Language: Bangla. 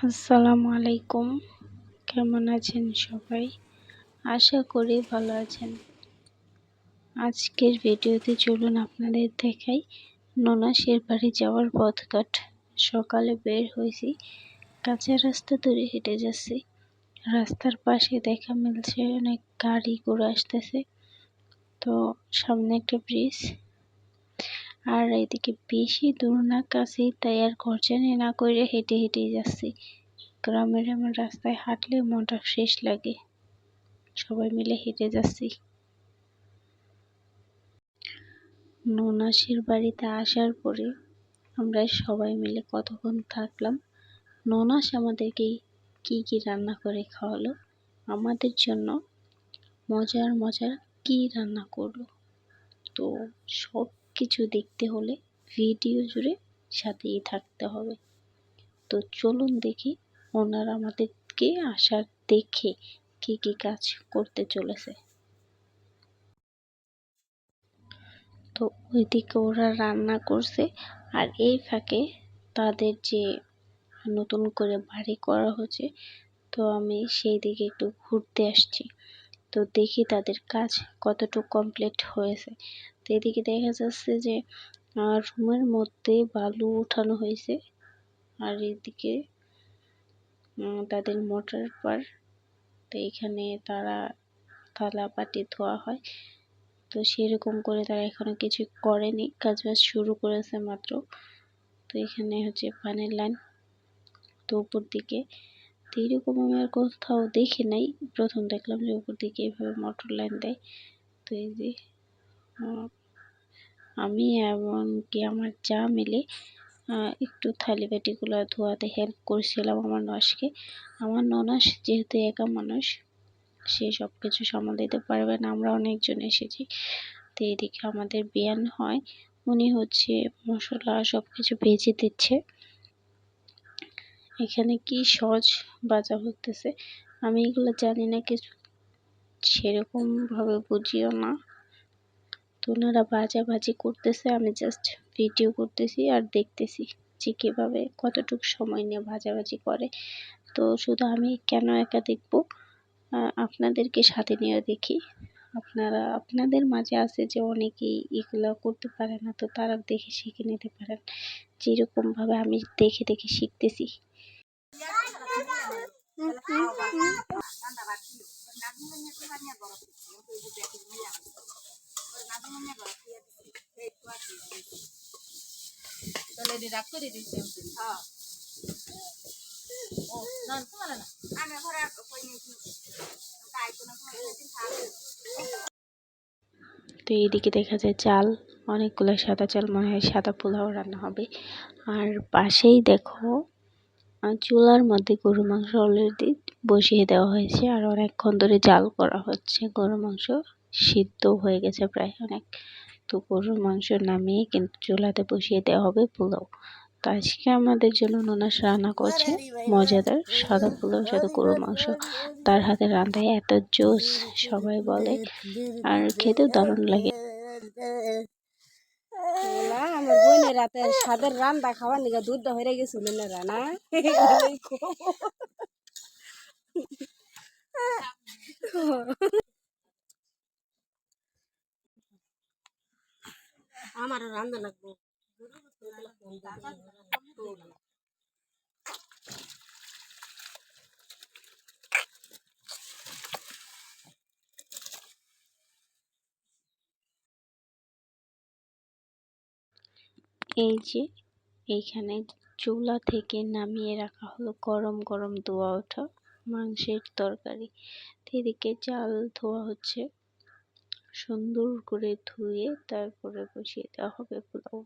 আসসালামু আলাইকুম। কেমন আছেন সবাই? আশা করি ভালো আছেন। আজকের ভিডিওতে চলুন আপনাদের দেখাই ননাসের বাড়ি যাওয়ার পথঘাট। সকালে বের হয়েছি কাঁচা রাস্তা ধরে হেঁটে যাচ্ছি। রাস্তার পাশে দেখা মিলছে অনেক গাড়ি ঘোড়া আসতেছে। তো সামনে একটা ব্রিজ আর এদিকে বেশি দূর না কাছেই তাই আর খরচানি না করে হেঁটে হেঁটেই যাচ্ছি। গ্রামের এমন রাস্তায় হাঁটলে মনটা ফ্রেশ লাগে। সবাই মিলে হেঁটে যাচ্ছি। ননাসের বাড়িতে আসার পরে আমরা সবাই মিলে কতক্ষণ থাকলাম? ননাস আমাদেরকে কি কি রান্না করে খাওয়ালো? আমাদের জন্য মজার মজার কি রান্না করল? তো সব কিছু দেখতে হলে ভিডিও জুড়ে সাথেই থাকতে হবে। তো চলুন দেখি ওনারা আমাদেরকে আসার দেখে কি কি কাজ করতে চলেছে। তো ওইদিকে ওরা রান্না করছে আর এই ফাঁকে তাদের যে নতুন করে বাড়ি করা হচ্ছে, তো আমি সেই দিকে একটু ঘুরতে আসছি। তো দেখি তাদের কাজ কতটুকু কমপ্লিট হয়েছে। এদিকে দেখা যাচ্ছে যে আর রুমের মধ্যে বালু উঠানো হয়েছে। আর এদিকে তাদের মোটর পার, তো এখানে তারা থালা বাটি ধোয়া হয়। তো সেরকম করে তারা এখনও কিছু করেনি কাজ বাজ শুরু করেছে মাত্র। তো এখানে হচ্ছে পানির লাইন, তো উপর দিকে। তো এরকম আমি আর কোথাও দেখি নাই। প্রথম দেখলাম যে উপর দিকে এভাবে মোটর লাইন দেয়। তো এই যে আমি এমনকি আমার যা মিলে একটু থালি বাটিগুলো ধোয়াতে হেল্প করছিলাম আমার ননাসকে। আমার ননাস যেহেতু একা মানুষ, সে সব কিছু সামাল দিতে পারবে না, আমরা অনেকজন এসেছি। তো এদিকে আমাদের বিয়ান হয়, উনি হচ্ছে মশলা সব কিছু ভেজে দিচ্ছে। এখানে কি সজ বাজা হতেছে, আমি এগুলো জানি না, কিছু সেরকমভাবে বুঝিও না। ওনারা ভাজাভাজি করতেছে আমি জাস্ট ভিডিও করতেছি আর দেখতেছি যে কীভাবে কতটুকু সময় নিয়ে ভাজাভাজি করে। তো শুধু আমি কেন একা দেখব? আপনাদেরকে সাথে নিয়ে দেখি। আপনারা আপনাদের মাঝে আছে যে অনেকেই এগুলো করতে পারে না তো তারা দেখে শিখে নিতে পারেন। যেরকমভাবে আমি দেখে দেখে শিখতেছি। তাহলে ও না তোমার না আমি ঘরে কই নিয়েছি তাই কোনো তো এইদিকে দেখা যায় চাল, অনেকগুলো সাদা চাল, মনে হয় সাদা পোলাও রান্না হবে। আর পাশেই দেখো চুলার মধ্যে গরু মাংস অলরেডি বসিয়ে দেওয়া হয়েছে, আর অনেকক্ষণ ধরে জাল করা হচ্ছে গরু মাংস। সিদ্ধ হয়ে গেছে প্রায় অনেক। তো গরুর মাংস নামিয়ে কিন্তু চুলাতে বসিয়ে দেওয়া হবে পোলাও। তো আজকে আমাদের জন্য ননাস রান্না করছে। মজাদার সাদা পোলাও সাথে গরুর মাংস। তার হাতে রান্নায় এত জোস সবাই বলে। আর খেতেও দারুণ লাগে। আমার বোনের রাতে সাদের রান্না খাওয়ার নিগা দুধ হয়ে গেছিল না রান্না এই যে, এইখানে চুলা থেকে নামিয়ে রাখা হলো গরম গরম ধোয়া ওঠা মাংসের তরকারি। এদিকে চাল ধোয়া হচ্ছে। সুন্দর করে ধুয়ে তারপরে বসিয়ে দেওয়া হবে পোলাও।